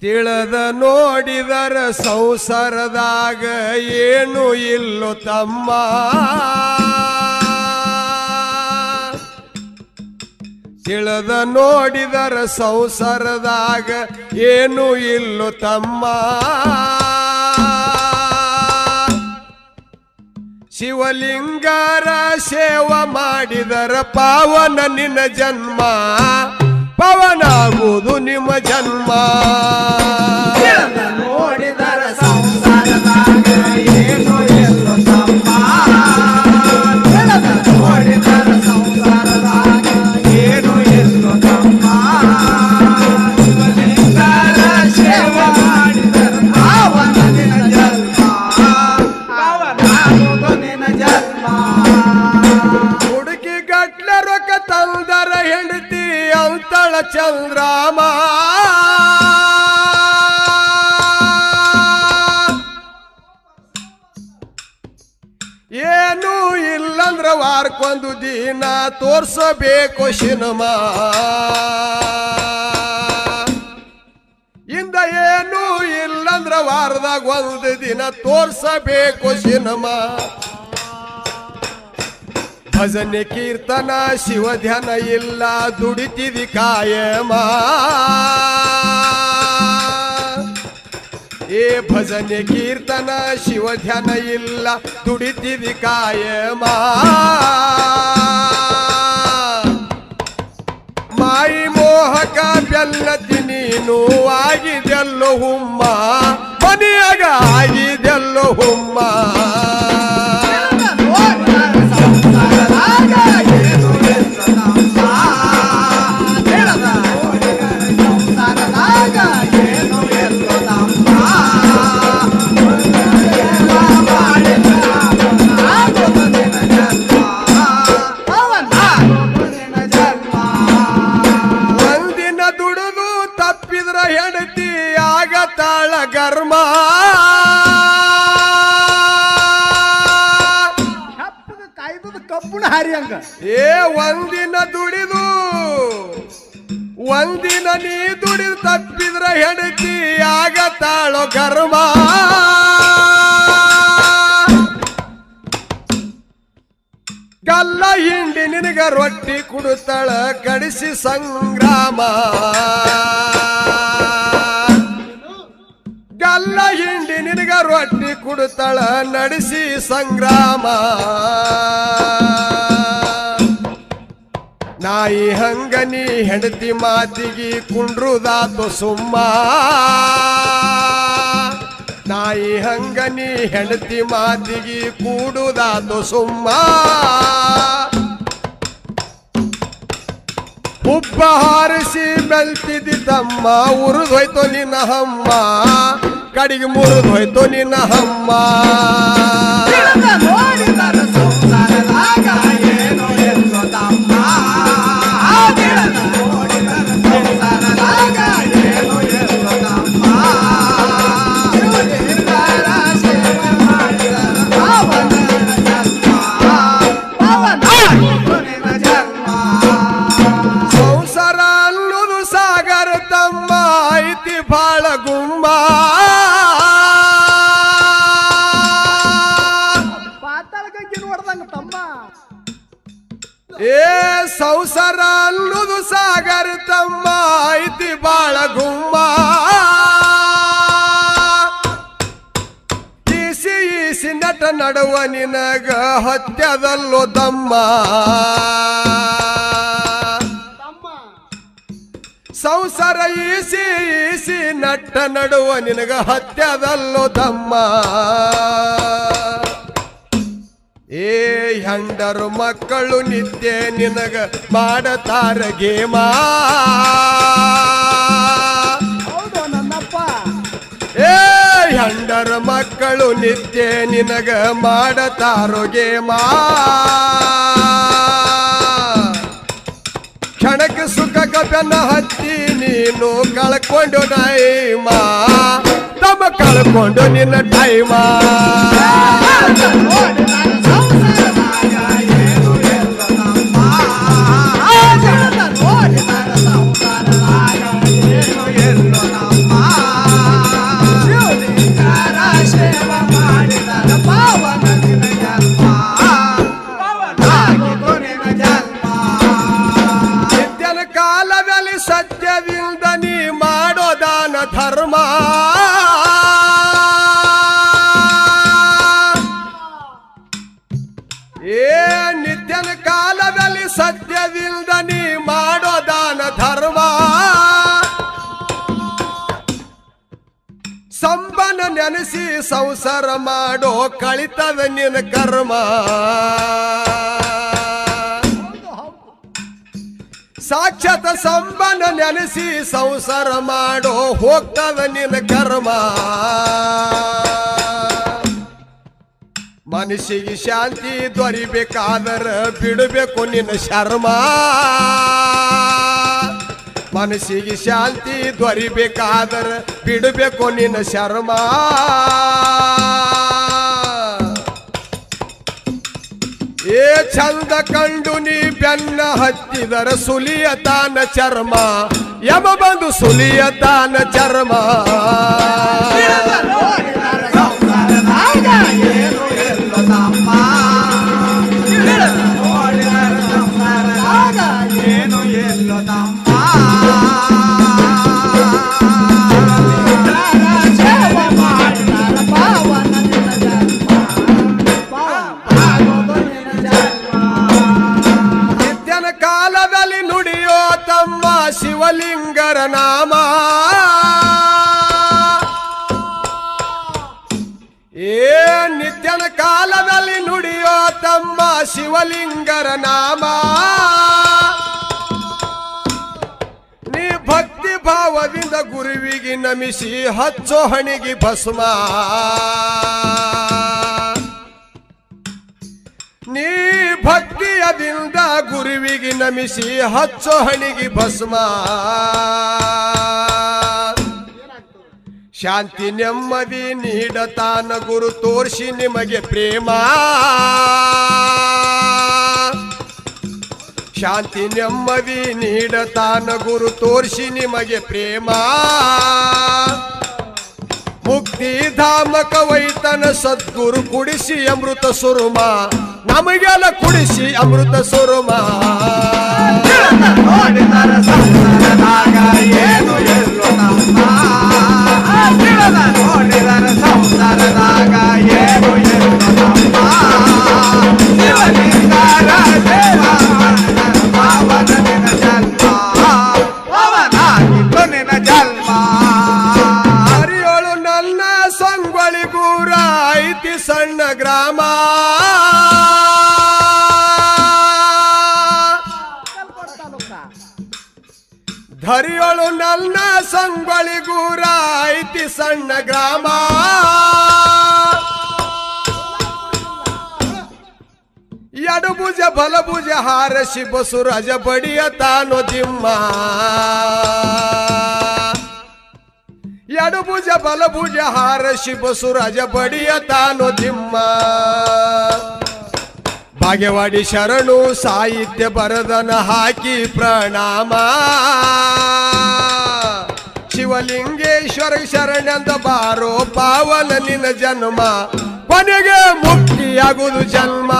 ತಿಳಿದ ನೋಡಿದರ ಸಂಸಾರದಾಗ ಏನು ಇಲ್ಲೋ ತಮ್ಮ. ತಿಳದ ನೋಡಿದರ ಸಂಸಾರದಾಗ ಏನು ಇಲ್ಲೋ ತಮ್ಮ. ಶಿವಲಿಂಗಾರ ಸೇವ ಮಾಡಿದರ ಪಾವನ ನಿನ್ನ ಜನ್ಮ. पुण्य जन्मा ವಾರಕ್ಕೊಂದು ದಿನ ತೋರ್ಸಬೇಕು ಸಿನಿಮಾ. ಇಂದ ಏನು ಇಲ್ಲಂದ್ರ ವಾರದಾಗ ಒಂದು ದಿನ ತೋರ್ಸಬೇಕು ಸಿನಿಮಾ. ಭಜನೆ ಕೀರ್ತನ ಶಿವ ಧ್ಯಾನ ಇಲ್ಲ ದುಡಿತಿದಿ ಕಾಯಮ. ಏ ಭಜನೆ ಕೀರ್ತನ ಶಿವ ಧ್ಯಾನ ಇಲ್ಲ, ದುಡಿತೀವಿ ಕಾಯಮ ಮಾಯಿ ಮೋಹಕ ಬೆಲ್ಲತಿ ನೀನು ಆಗಿದೆಲ್ಲೋ ಹುಮ್ಮ, ಮನೆಯಾಗ ಆಗಿದೆಲ್ಲೋ ಹುಮ್ಮ. ಏ, ಒಂದಿನ ದುಡಿದು, ಒಂದಿನ ನೀ ದುಡಿದು ತಪ್ಪಿದ್ರ ಹೆಂಡತಿ ಆಗತಾಳೋ ಕರ್ಮ. ಗಲ್ಲ ಹಿಂಡಿ ನಿನಗ ರೊಟ್ಟಿ ಕುಡುತ್ತಳ, ಕಡಿಸಿ ಸಂಗ್ರಾಮ. ಗಲ್ಲ ಹಿಂಡಿ ನಿನಗ ರೊಟ್ಟಿ ಕುಡುತ್ತಳ, ನಡೆಸಿ ಸಂಗ್ರಾಮ. ನಾಯಿ ಹಂಗನಿ ಹೆಂಡತಿ ಮಾತಿಗೆ ಕುಂಡ್ರುದಾತು ಸುಮ್ಮ. ನಾಯಿ ಹಂಗನಿ ಹೆಂಡತಿ ಮಾತಿಗೆ ಕೂಡುದಾತು ಸುಮ್ಮ. ಉಬ್ಬ ಹಾರಿಸಿ ಬೆಲ್ತಿದ್ದಿ ತಮ್ಮ, ಉರಿದೋಯ್ತು ನಿನ್ನ ಹಮ್ಮ ಕಡಿಗೆ ಮುರಿದೋಯ್ತು ನಿನ್ನ ಹಮ್ಮ ನಡುವ ನಿನಗ ಹತ್ಯದಲ್ಲೋ ತಮ್ಮ ಸಂಸಾರ ಈಸಿ ಈಸಿ ನಟ್ಟ ನಡುವ ನಿನಗ ಹತ್ಯದಲ್ಲೋ ತಮ್ಮ ಏ ಹೆಂಡರು ಮಕ್ಕಳು ನಿತ್ಯ ನಿನಗ ಮಾಡತಾರ ಗೇಮ. ಹೆಂಡರ ಮಕ್ಕಳು ನಿತ್ಯ ನಿನಗ ಮಾಡತಾರೋಗೆ ಮಾ. ಕ್ಷಣಕ್ಕೆ ಸುಖ ಕಪನ ಹತ್ತಿ ನೀನು ಕಳ್ಕೊಂಡು ನೈಮ ತಮ್ಮ ಕಳ್ಕೊಂಡು ನಿನ್ನ ಟೈಮ ನೆನೆಸಿ ಸಂಸಾರ ಮಾಡೋ ಕಳಿತದ ನಿನ್ನ ಕರ್ಮ. ಸಾಕ್ಷಾತ್ ಸಂಬನ ನೆನೆಸಿ ಸಂಸಾರ ಮಾಡೋ ಹೋಗ್ತದ ನಿನ್ನ ಕರ್ಮ. ಮನಸ್ಸಿಗೆ ಶಾಂತಿ ದೊರಿಬೇಕಾದರ ಬಿಡಬೇಕು ನಿನ್ನ ಶರ್ಮ. ಮನಸ್ಸಿಗೆ ಶಾಂತಿ ದೊರಿಬೇಕಾದರ ಬಿಡಬೇಕು ನಿನ್ನ ಶರ್ಮ. ಏ ಚಂದ ಕಂಡು ನೀ ಬೆನ್ನ ಹತ್ತಿದರ ಸುಲಿಯ ತಾನ ಚರ್ಮ. ಯಮ ಬಂದು ಸುಲಿಯ ತಾನ ಚರ್ಮ. ಶಿವಲಿಂಗರ ನಾಮ. ಏ ನಿತ್ಯನ ಕಾಲದಲ್ಲಿ ನುಡಿಯೋ ತಮ್ಮ ಶಿವಲಿಂಗರ ನಾಮ. ನೀ ಭಕ್ತಿ ಭಾವದಿಂದ ಗುರುವಿಗೆ ನಮಿಸಿ ಹಚ್ಚೋ ಹಣಿಗೆ ಭಸ್ಮ. ನೀ ಭಕ್ತಿಯದಿಂದ ಗುರುವಿಗೆ ನಮಿಸಿ ಹಚ್ಚೋ ಹಣಿಗೆ ಭಸ್ಮ. ಶಾಂತಿ ನೆಮ್ಮದಿ ನೀಡತಾನ ಗುರು ತೋರಿಸಿ ನಿಮಗೆ ಪ್ರೇಮ. ಶಾಂತಿ ನೆಮ್ಮದಿ ನೀಡತಾನ ಗುರು ತೋರಿಸಿ ನಿಮಗೆ ಪ್ರೇಮ. ಮುಕ್ತಿ ಧಾಮಕ ವೈತನ ಸದ್ಗುರು ಕುಡಿಸಿ ಅಮೃತ ಸುರುಮ ನಮಗೆಲ್ಲ ಕುಡಿಸಿ ಅಮೃತ ಸುರುಮ ಸಂಸಾರದಾಗ ಸಂಗೊಳಿಗೂರ ಐತಿ ಸಣ್ಣ ಗ್ರಾಮ. ಎಡಭುಜ ಬಲಭುಜ ಹಾರಸಿ ಬಸುರಜ ಬಡಿಯ ತಾನು ದಿಮ್ಮ ಎಡಭುಜ ಬಲಭುಜ ಹಾರಸಿ ಬಸುರಜ ಬಡಿಯ ತಾನು ದಿಮ್ಮ ಭಾಗ್ಯವಾಡಿ ಶರಣು ಸಾಹಿತ್ಯ ಬರದನ ಹಾಕಿ ಪ್ರಣಾಮ. ಲಿಂಗೇಶ್ವರ ಶರಣಂದ ಬಾರೋ ಪಾವಲ ನಿನ್ನ ಜನ್ಮ. ಕೊನೆಗೆ ಮುಕ್ತಿಯಾಗುವುದು ಜನ್ಮ.